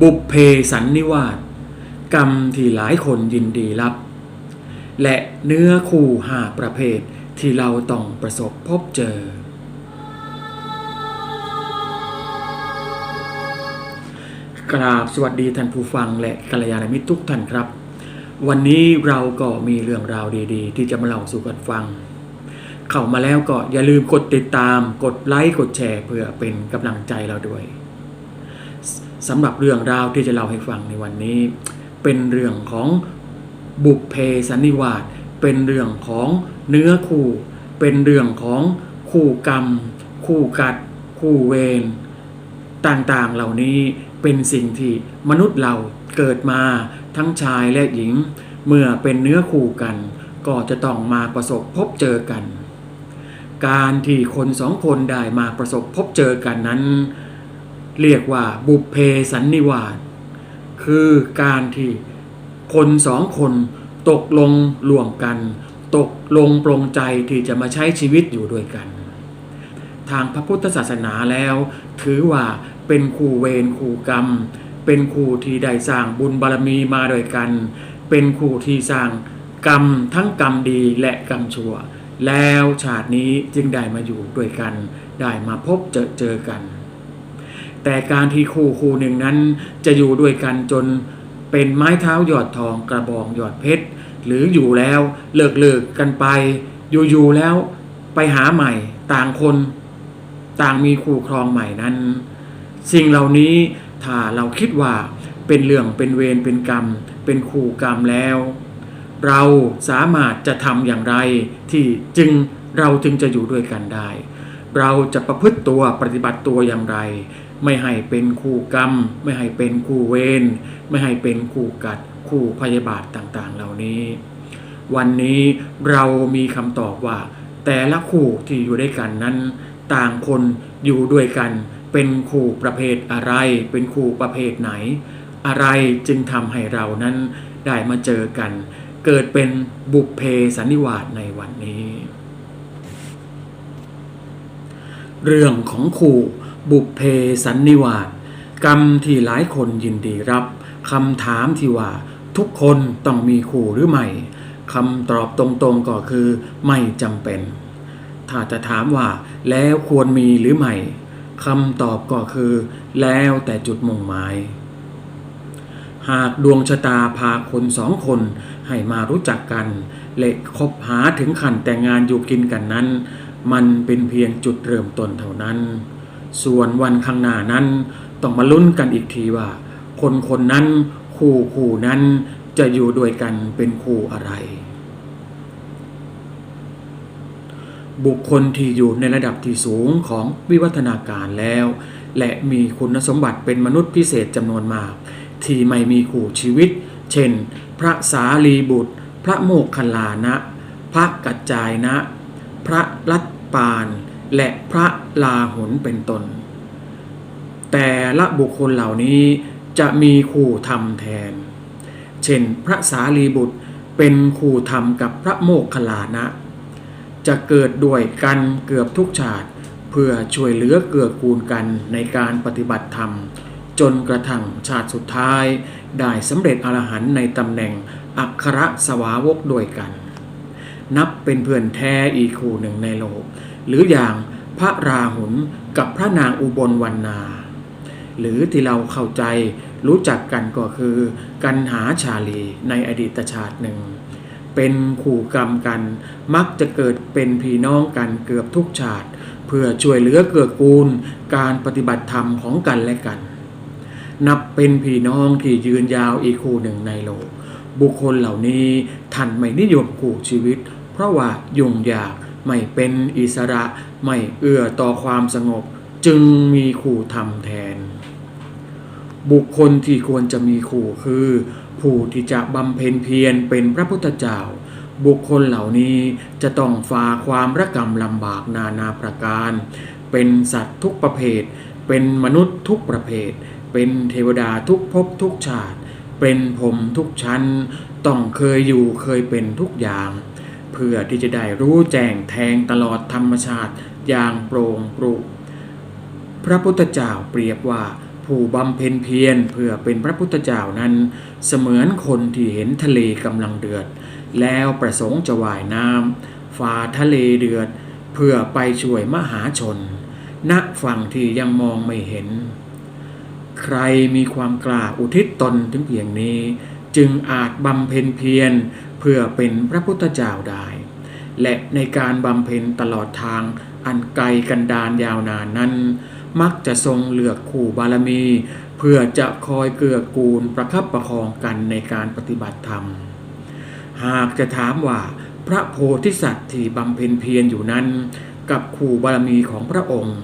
บุพเพสันนิวาสกรรมที่หลายคนยินดีรับ และเนื้อคู่ห้าประเภทที่เราต้องประสบพบเจอ กราบสวัสดีท่านผู้ฟังและกัลยาณมิตรทุกท่านครับ วันนี้เราก็มีเรื่องราวดีๆ ที่จะมาเล่าสู่กันฟัง เข้ามาแล้วก็อย่าลืมกดติดตามกดไลค์กดแชร์เพื่อเป็นกำลังใจเราด้วย สำหรับเรื่องราวที่จะเล่าให้ฟังในวันนี้ เป็นเรื่องของบุพเพสันนิวาสเป็นเรื่องของเนื้อคู่ เป็นเรื่องของคู่กรรม คู่กัด คู่เวรต่างๆเหล่านี้เป็นสิ่งที่มนุษย์เราเกิดมาทั้งชายและหญิง เมื่อเป็นเนื้อคู่กัน ก็จะต้องมาประสบพบเจอกัน การที่คนสองคนได้มาประสบพบเจอกันนั้น เรียกว่าบุพเพสันนิวาสคือการที่คนสองคนตกลงร่วมกัน ตกลงปรงใจที่จะมาใช้ชีวิตอยู่ด้วยกัน ทางพระพุทธศาสนาแล้ว ถือว่าเป็นคู่เวรคู่กรรม เป็นคู่ที่ได้สร้างบุญบารมีมาด้วยกัน เป็นคู่ที่สร้างกรรมทั้งกรรมดีและกรรมชั่ว แล้วชาตินี้จึงได้มาอยู่ด้วยกัน ได้มาพบเจอเจอกัน แต่การที่คู่คู่หนึ่งนั้นจะอยู่ด้วยกันจนเป็นไม้เท้าหยอดทองกระบองหยอดเพชร หรืออยู่แล้วเลิกเลิกกันไป อยู่ๆแล้วไปหาใหม่ต่างคน ต่างมีคู่ครองใหม่นั้น สิ่งเหล่านี้ถ้าเราคิดว่าเป็นเรื่องเป็นเวรเป็นกรรม เป็นคู่กรรมแล้ว เราสามารถจะทำอย่างไรที่จึงเราจึงจะอยู่ด้วยกันได้ เราจะประพฤติตัวปฏิบัติตัวอย่างไร ไม่ให้เป็นคู่กรรม ไม่ให้เป็นคู่เวรไม่ให้เป็นคู่กัด คู่พยาบาทต่างๆ เหล่านี้ วันนี้เรามีคำตอบว่า แต่ละคู่ที่อยู่ด้วยกันนั้น ต่างคนอยู่ด้วยกัน เป็นคู่ประเภทอะไร เป็นคู่ประเภทไหน อะไรจึงทำให้เรานั้นได้มาเจอกัน เกิดเป็นบุพเพสันนิวาสในวันนี้ เรื่องของคู่ บุพเพสันนิวาสกรรมที่หลายคนยินดีรับคำถามที่ว่าทุกคนต้องมีคู่หรือไม่คำตอบตรงๆก็คือไม่จำเป็น ถ้าจะถามว่าแล้วควรมีหรือไม่คำตอบก็คือ แล้วแต่จุดมุ่งหมาย หากดวงชะตาพาคนสองคนให้มารู้จักกันและคบหาถึงขั้นแต่งงานอยู่กินกันนั้น มันเป็นเพียงจุดเริ่มต้นเท่านั้น ส่วนวันข้างหน้านั้น ต้องมาลุ้นกันอีกทีว่า คนคนนั้นคู่คู่นั้นจะอยู่ด้วยกันเป็นคู่อะไร บุคคลที่อยู่ในระดับที่สูงของวิวัฒนาการแล้ว และมีคุณสมบัติเป็นมนุษย์พิเศษจำนวนมาก ที่ไม่มีคู่ชีวิต เช่น พระสารีบุตร พระโมคคัลลานะ พระกัจจายนะ พระรัตปาน และพระลาหนเป็นตน แต่ละบุคคลเหล่านี้จะมีคู่ธรรมแทน เช่นพระสารีบุตรเป็นคู่ธรรมกับพระโมคคัลลานะ จะเกิดด้วยกันเกือบทุกชาติ เพื่อช่วยเหลือเกื้อกูลกันในการปฏิบัติธรรม จนกระทั่งชาติสุดท้ายได้สำเร็จอรหันต์ในตำแหน่งอัครสวาวกด้วยกัน นับเป็นเพื่อนแท้อีกคู่หนึ่งในโลก หรืออย่างพระราหุลกับพระนางอุบลวรรณา หรือที่เราเข้าใจรู้จักกันก็คือ กันหาชาลีในอดีตชาติหนึ่ง เป็นคู่กรรมกัน มักจะเกิดเป็นพี่น้องกันเกือบทุกชาติ เพื่อช่วยเหลือเกื้อกูลการปฏิบัติธรรมของกันและกัน นับเป็นพี่น้องที่ยืนยาวอีกคู่หนึ่งในโลก บุคคลเหล่านี้ท่านไม่นิยมคู่ชีวิต เพราะว่ายุ่งยาก ไม่เป็นอิสระ ไม่เอื้อต่อความสงบ จึงมีคู่ทำแทน บุคคลที่ควรจะมีคู่คือ ผู้ที่จะบำเพ็ญเพียรเป็นพระพุทธเจ้า บุคคลเหล่านี้จะต้องฝ่าความระกำลำบากนานาประการ เป็นสัตว์ทุกประเภท เป็นมนุษย์ทุกประเภท เป็นเทวดาทุกภพทุกชาติ เป็นผมทุกชั้น ต้องเคยอยู่เคยเป็นทุกอย่าง พื่อที่จะได้รู้แจ้งแทงตลอดธรรมชาติอย่างโปร่งปรุพระพุทธเจ้าเปรียบว่าผู้บำเพ็ญเพียรเพื่อเป็นพระพุทธเจ้านั้น เสมือนคนที่เห็นทะเลกำลังเดือด แล้วประสงค์จะว่ายน้ำฝ่าทะเลเดือด เพื่อไปช่วยมหาชน ณฝั่งที่ยังมองไม่เห็น ใครมีความกล้าอุทิศตนถึงเพียงนี้ จึงอาจบำเพ็ญเพียร เพื่อเป็นพระพุทธเจ้าได้ และในการบำเพ็ญตลอดทางอันไกลกันดานยาวนานนั้น มักจะทรงเลือกคู่บารมี เพื่อจะคอยเกื้อกูลประคับประคองกันในการปฏิบัติธรรม หากจะถามว่าพระโพธิสัตว์ที่บำเพ็ญเพียรอยู่นั้น กับคู่บารมีของพระองค์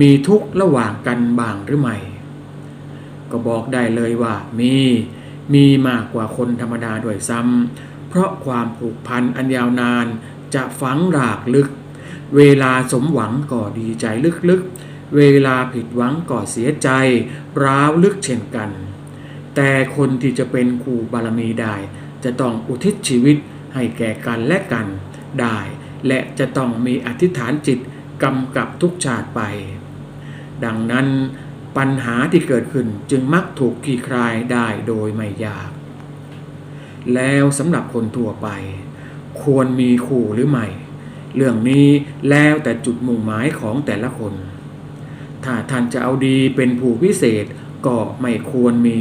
มีทุกข์ระหว่างกันบ้างหรือไม่ก็บอกได้เลยว่ามีมีมากกว่าคนธรรมดาด้วยซ้ำ เพราะความผูกพันอันยาวนานจะฝังรากลึก เวลาสมหวังก็ดีใจลึกๆ เวลาผิดหวังก็เสียใจ ร้าวลึกเช่นกัน แต่คนที่จะเป็นครูบารมีได้ จะต้องอุทิศชีวิตให้แก่กันและกันได้ และจะต้องมีอธิษฐานจิตกำกับทุกชาติไป ดังนั้นปัญหาที่เกิดขึ้นจึงมักถูกคลี่คลายได้โดยไม่ยาก แล้วสำหรับคนทั่วไป ควรมีคู่หรือไม่ เรื่องนี้แล้วแต่จุดมุ่งหมายของแต่ละคน ถ้าท่านจะเอาดีเป็นผู้พิเศษก็ไม่ควรมี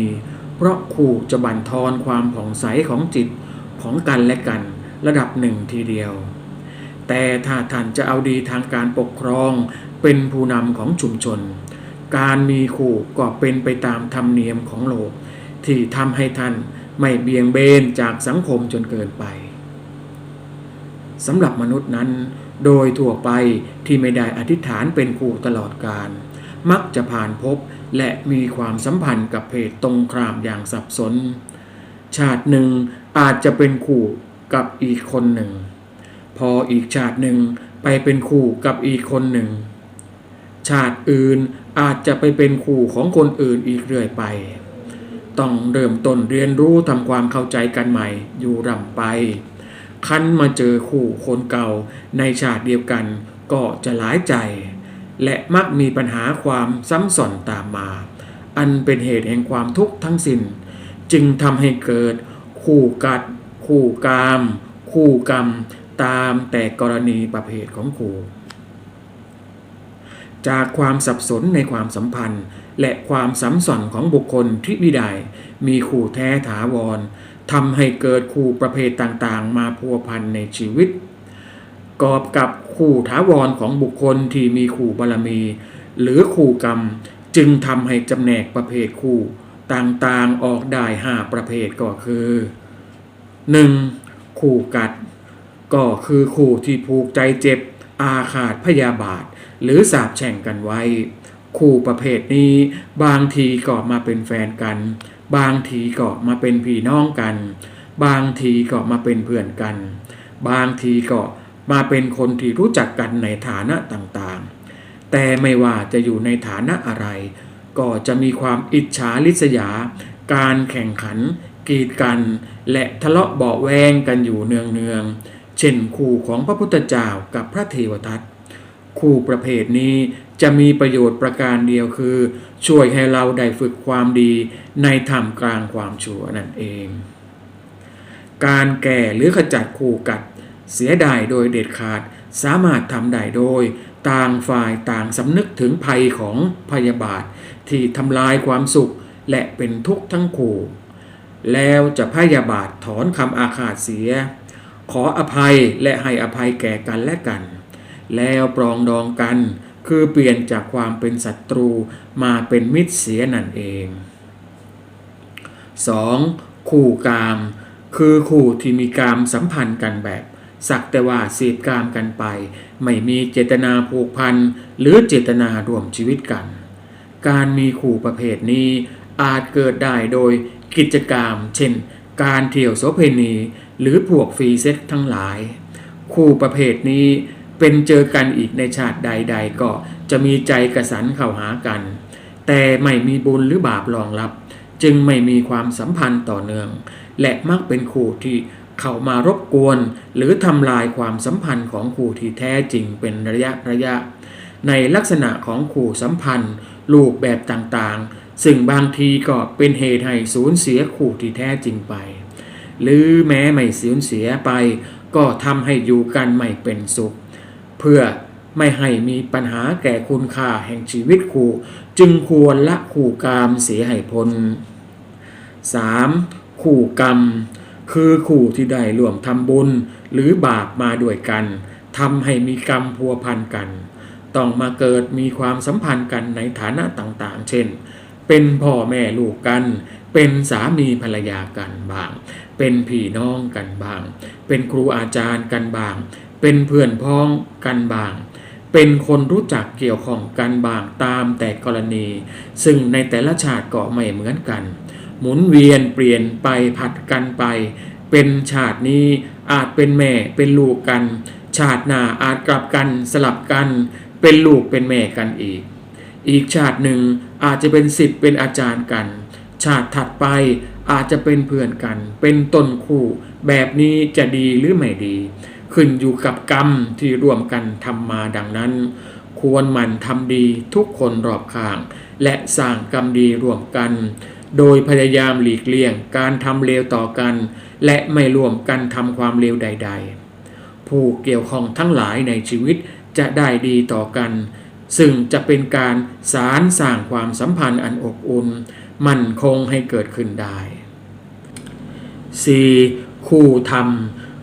เพราะคู่จะบั่นทอนความผ่องใสของจิตของกันและกันระดับหนึ่งทีเดียว แต่ถ้าท่านจะเอาดีทางการปกครองเป็นผู้นำของชุมชน การมีคู่ก็เป็นไปตามธรรมเนียมของโลกที่ทำให้ท่าน ไม่เบี่ยงเบนจากสังคมจนเกินไปสำหรับมนุษย์นั้น โดยทั่วไปที่ไม่ได้อธิษฐานเป็นคู่ตลอดการ มักจะผ่านพบและมีความสัมพันธ์กับเพศตรงข้ามอย่างสับสน ชาติหนึ่งอาจจะเป็นคู่กับอีกคนหนึ่ง พออีกชาติหนึ่งไปเป็นคู่กับอีกคนหนึ่ง ชาติอื่นอาจจะไปเป็นคู่ของคนอื่นอีกเรื่อยไป ต้องเริ่มต้นเรียนรู้ทำความเข้าใจกันใหม่อยู่ร่ำไป คันมาเจอคู่คนเก่าในชาติเดียวกันก็จะหลายใจ และมักมีปัญหาความซ้ำซ้อนตามมา อันเป็นเหตุแห่งความทุกข์ทั้งสิน้น จึงทำให้เกิดคู่กัด คู่กาม คู่กรรม ตามแต่กรณีประเภทของคู่ จากความสับสนในความสัมพันธ์ และความสัมสันของบุคคลที่วิได้มีคู่แท้ถาวรทำให้เกิดคู่ประเภทต่างๆ มาพัวพันในชีวิต กอบกับคู่ถาวรของบุคคลที่มีคู่บารมี หรือคู่กรรมจึงทำให้จำแนกประเภทคู่ต่างๆออกได้ห้าประเภทก็คือ 1. คู่กัด ก็คือคู่ที่ผูกใจเจ็บ อาฆาตพยาบาท หรือสาบแช่งกันไว้ คู่ประเภทนี้บางทีก็มาเป็นแฟนกัน บางทีก็มาเป็นพี่น้องกัน บางทีก็มาเป็นเพื่อนกัน บางทีก็มาเป็นคนที่รู้จักกันในฐานะต่างๆ แต่ไม่ว่าจะอยู่ในฐานะอะไร ก็จะมีความอิจฉาริษยา การแข่งขัน กีดกัน และทะเลาะเบาแวงกันอยู่เนืองๆเช่นคู่ของพระพุทธเจ้ากับพระเทวทัต คู่ประเภทนี้ จะมีประโยชน์ประการเดียวคือ ช่วยให้เราได้ฝึกความดีในธรรมกลางความชั่วนั่นเอง การแก่หรือขจัดคู่กัดเสียดายโดยเด็ดขาดสามารถทำได้โดย ต่างฝ่ายต่างสำนึกถึงภัยของพยาบาท ที่ทำลายความสุขและเป็นทุกข์ทั้งคู่ แล้วจะพยาบาทถอนคำอาฆาตเสีย ขออภัยและให้อภัยแก่กันและกัน แล้วปรองดองกัน คือเปลี่ยนจากความเป็นศัตรูมาเป็นมิตรเสียนั่นเอง 2. คู่กาม คือคู่ที่มีกามสัมพันธ์กันแบบ สักแต่ว่าเสพกามกันไป ไม่มีเจตนาผูกพัน หรือเจตนาร่วมชีวิตกัน การมีคู่ประเภทนี้อาจเกิดได้โดยกิจกรรม เช่น การเที่ยวโสเพณี หรือพวกฟรีเซ็ตทั้งหลาย คู่ประเภทนี้ เป็นเจอกันอีกในชาติใด ๆ ก็จะมีใจกระสันเข้าหากัน แต่ไม่มีบุญหรือบาปรองรับ จึงไม่มีความสัมพันธ์ต่อเนื่อง และมักเป็นคู่ที่เข้ามารบกวน หรือทำลายความสัมพันธ์ของคู่ที่แท้จริงเป็นระยะระยะ ในลักษณะของคู่สัมพันธ์รูปแบบต่างๆ ซึ่งบางทีก็เป็นเหตุให้สูญเสียคู่ที่แท้จริงไป หรือแม้ไม่สูญเสียไป ก็ทำให้อยู่กันไม่เป็นสุข เพื่อไม่ให้มีปัญหาแก่คุณค่าแห่งชีวิตคู่จึงควรละคู่กามเสียให้พ้น 3. คู่กรรม คือคู่ที่ได้ร่วมทำบุญหรือบาปมาด้วยกันทำให้มีกรรมพัวพันกัน ต้องมาเกิดมีความสัมพันธ์กันในฐานะต่างๆ เช่น เป็นพ่อแม่ลูกกัน เป็นสามีภรรยากันบาง เป็นพี่น้องกันบาง เป็นครูอาจารย์กันบาง เป็นเพื่อนพ้องกันบาง เป็นคนรู้จักเกี่ยวข้องกันบางตามแต่กรณี ซึ่งในแต่ละชาติก็ไม่เหมือนกัน หมุนเวียนเปลี่ยนไปผัดกันไป เป็นชาตินี้อาจเป็นแม่เป็นลูกกัน ชาติหน้าอาจกลับกันสลับกัน เป็นลูกเป็นแม่กันอีก อีกชาติหนึ่งอาจจะเป็นสิทธิ์เป็นอาจารย์กัน ชาติถัดไปอาจจะเป็นเพื่อนกัน เป็นต้นคู่ แบบนี้จะดีหรือไม่ดี ขึ้นอยู่กับกรรมที่ร่วมกันทำมาดังนั้น ควรหมั่นทำดีทุกคนรอบข้าง และสร้างกรรมดีร่วมกัน โดยพยายามหลีกเลี่ยงการทำเลวต่อกัน และไม่ร่วมกันทำความเลวใด ๆ ผู้เกี่ยวข้องทั้งหลายในชีวิตจะได้ดีต่อกัน ซึ่งจะเป็นการสารสร้างความสัมพันธ์อันอบอุ่นมั่นคงให้เกิดขึ้นได้ 4. คู่ธรรม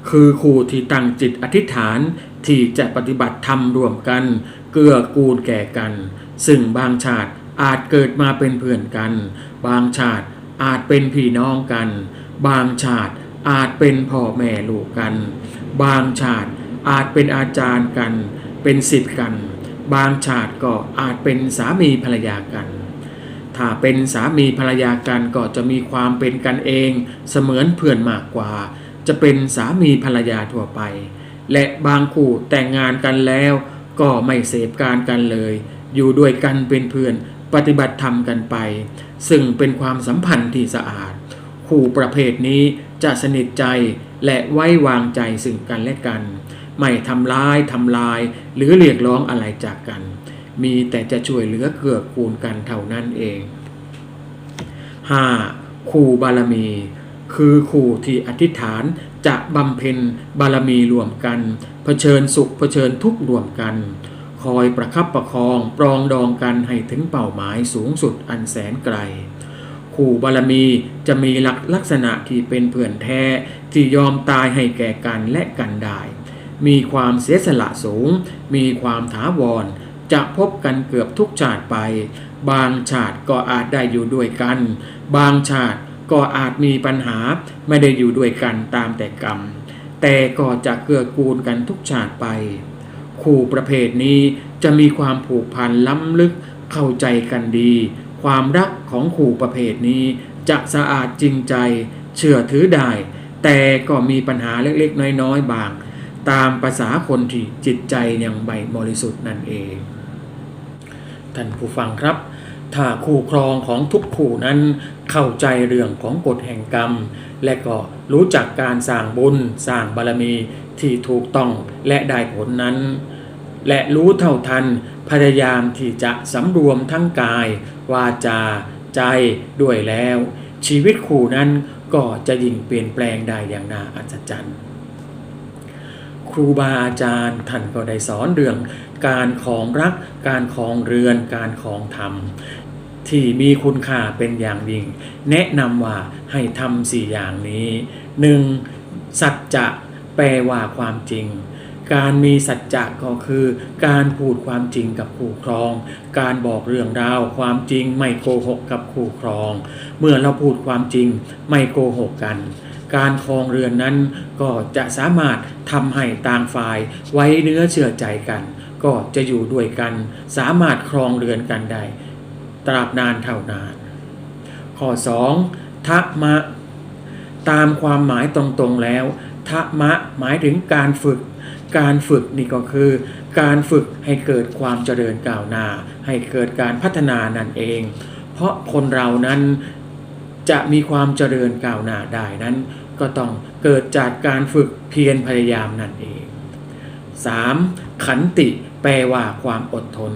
คือครูที่ตั้งจิตอธิษฐานที่จะปฏิบัติธรรมร่วมกัน เกื้อกูลแก่กัน ซึ่งบางชาติอาจเกิดมาเป็นเพื่อนกัน บางชาติอาจเป็นพี่น้องกัน บางชาติอาจเป็นพ่อแม่ลูกกัน บางชาติอาจเป็นอาจารย์กัน เป็นศิษย์กัน บางชาติก็อาจเป็นสามีภรรยากัน ถ้าเป็นสามีภรรยากันก็จะมีความเป็นกันเองเสมือนเพื่อนมากกว่า จะเป็นสามีภรรยาทั่วไป และบางคู่แต่งงานกันแล้วก็ไม่เสพการกันเลย อยู่ด้วยกันเป็นเพื่อนปฏิบัติธรรมกันไป ซึ่งเป็นความสัมพันธ์ที่สะอาด คู่ประเภทนี้จะสนิทใจและไว้วางใจซึ่งกันและกัน ไม่ทำร้ายทำลายหรือเรียกร้องอะไรจากกัน มีแต่จะช่วยเหลือเกื้อกูลกันเท่านั้นเอง 5. คู่บารมี คือคู่ที่อธิษฐานจะบำเพ็ญบารมีรวมกัน เผชิญสุขเผชิญทุกข์รวมกัน คอยประคับประคองปรองดองกันให้ถึงเป้าหมายสูงสุดอันแสนไกลคู่บารมีจะมีลักลักษณะที่เป็นเพื่อนแท้ที่ยอมตายให้แก่กันและกันได้ มีความเสียสละสูง มีความถาวรจะพบกันเกือบทุกชาติไป บางชาติก็อาจได้อยู่ด้วยกัน บางชาติ ก็อาจมีปัญหาไม่ได้อยู่ด้วยกันตามแต่กรรม แต่ก็จะเกื้อกูลกันทุกชาติไป คู่ประเภทนี้จะมีความผูกพันล้ำลึกเข้าใจกันดี ความรักของคู่ประเภทนี้จะสะอาดจริงใจ เชื่อถือได้ แต่ก็มีปัญหาเล็กๆ น้อยๆบาง ตามภาษาคนที่จิตใจยังใบบริสุทธิ์นั่นเอง ท่านผู้ฟังครับ ถ้าคู่ครองของทุกคู่นั้นเข้าใจเรื่องของกฎแห่งกรรม และก็รู้จักการสร้างบุญสร้างบารมีที่ถูกต้องและได้ผลนั้น และรู้เท่าทันพยายามที่จะสำรวมทั้งกาย วาจา ใจด้วยแล้ว ชีวิตคู่นั้นก็จะยิ่งเปลี่ยนแปลงได้อย่างน่าอัศจรรย์ ครูบาอาจารย์ท่านก็ได้สอนเรื่อง การของรัก การของเรือน การของธรรม ที่มีคุณค่าเป็นอย่างยิ่ง แนะนำว่าให้ทำสี่อย่างนี้ 1. สัจจะแปลว่าความจริง การมีสัจจะก็คือ การพูดความจริงกับคู่ครอง การบอกเรื่องราวความจริงไม่โกหกกับคู่ครอง เมื่อเราพูดความจริงไม่โกหกกัน การครองเรือนนั้น ก็จะสามารถทำให้ต่างฝ่ายไว้เนื้อเชื่อใจกัน ก็จะอยู่ด้วยกัน สามารถครองเรือนกันได้ ตราบนานเท่านาน ข้อ 2. ทัมะ ตามความหมายตรงๆแล้วทัมะหมายถึงการฝึก การฝึกนี่ก็คือ การฝึกให้เกิดความเจริญก้าวหน้า ให้เกิดการพัฒนานั่นเอง เพราะคนเรานั้นจะมีความเจริญก้าวหน้าได้นั้น ก็ต้องเกิดจากการฝึกเพียรพยายามนั่นเอง 3. ขันติแปลว่าความอดทน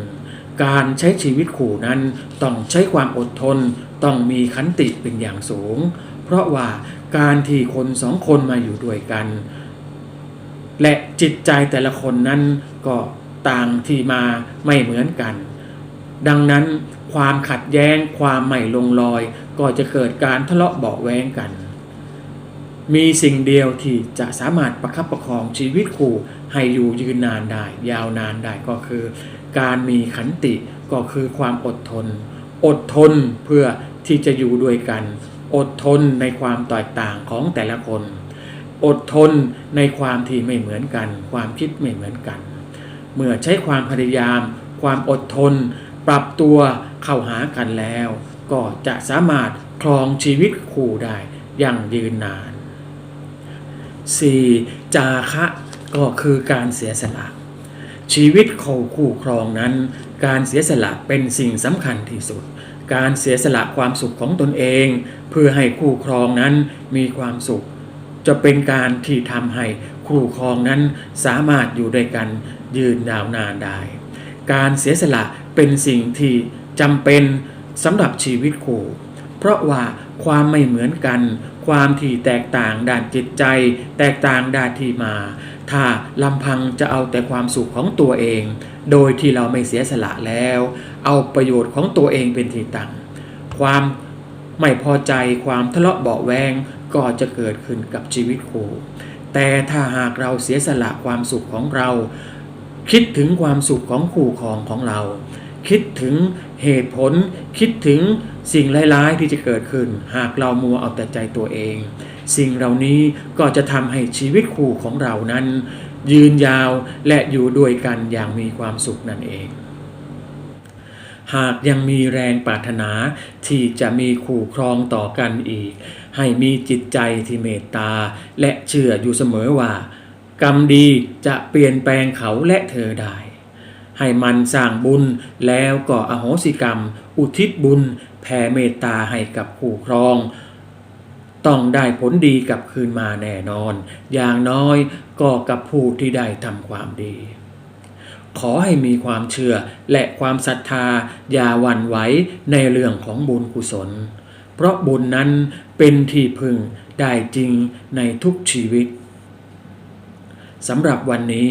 การใช้ชีวิตคู่นั้นต้องใช้ความอดทน ต้องมีขันติเป็นอย่างสูง เพราะว่าการที่คนสองคนมาอยู่ด้วยกัน และจิตใจแต่ละคนนั้นก็ต่างที่มาไม่เหมือนกัน ดังนั้นความขัดแย้งความไม่ลงรอย ก็จะเกิดการทะเลาะเบาแว้งกัน มีสิ่งเดียวที่จะสามารถประคับประคองชีวิตคู่ให้อยู่ยืนนานได้ ยาวนานได้ก็คือ การมีขันติก็คือความอดทน อดทนเพื่อที่จะอยู่ด้วยกัน อดทนในความแตกต่างของแต่ละคน อดทนในความที่ไม่เหมือนกัน ความคิดไม่เหมือนกัน เมื่อใช้ความพยายาม ความอดทน ปรับตัวเข้าหากันแล้ว ก็จะสามารถครองชีวิตคู่ได้อย่างยืนนาน 4. จาคะก็คือการเสียสละ ชีวิตเขาคู่ครองนั้น การเสียสละเป็นสิ่งสำคัญที่สุด การเสียสละความสุขของตนเอง เพื่อให้คู่ครองนั้นมีความสุข จะเป็นการที่ทำให้คู่ครองนั้นสามารถอยู่ด้วยกันยืนยาวนานได้ การเสียสละเป็นสิ่งที่จำเป็นสำหรับชีวิตคู่ เพราะว่าความไม่เหมือนกัน ความที่แตกต่างด้านจิตใจ แตกต่างด้านที่มา ถ้าลำพังจะเอาแต่ความสุขของตัวเอง โดยที่เราไม่เสียสละแล้ว เอาประโยชน์ของตัวเองเป็นที่ตั้งความไม่พอใจความทะเลาะเบาแวงก็จะเกิดขึ้นกับชีวิตคู่แต่ถ้าหากเราเสียสละความสุขของเรา คิดถึงความสุขของคู่ครองของเรา คิดถึงเหตุผล คิดถึงสิ่งร้ายๆที่จะเกิดขึ้น หากเรามัวเอาแต่ใจตัวเอง สิ่งเหล่านี้ก็จะทำให้ชีวิตคู่ของเรานั้น ยืนยาวและอยู่ด้วยกันอย่างมีความสุขนั่นเอง หากยังมีแรงปรารถนาที่จะมีคู่ครองต่อกันอีก ให้มีจิตใจที่เมตตาและเชื่ออยู่เสมอว่า กรรมดีจะเปลี่ยนแปลงเขาและเธอได้ ให้มันสร้างบุญแล้วก็อโหสิกรรม อุทิศบุญ แผ่เมตตาให้กับคู่ครอง ต้องได้ผลดีกลับคืนมาแน่นอน อย่างน้อยก็กับผู้ที่ได้ทำความดี ขอให้มีความเชื่อและความศรัทธาอย่าหวั่นไหวในเรื่องของบุญกุศล เพราะบุญนั้นเป็นที่พึ่งได้จริงในทุกชีวิตสำหรับวันนี้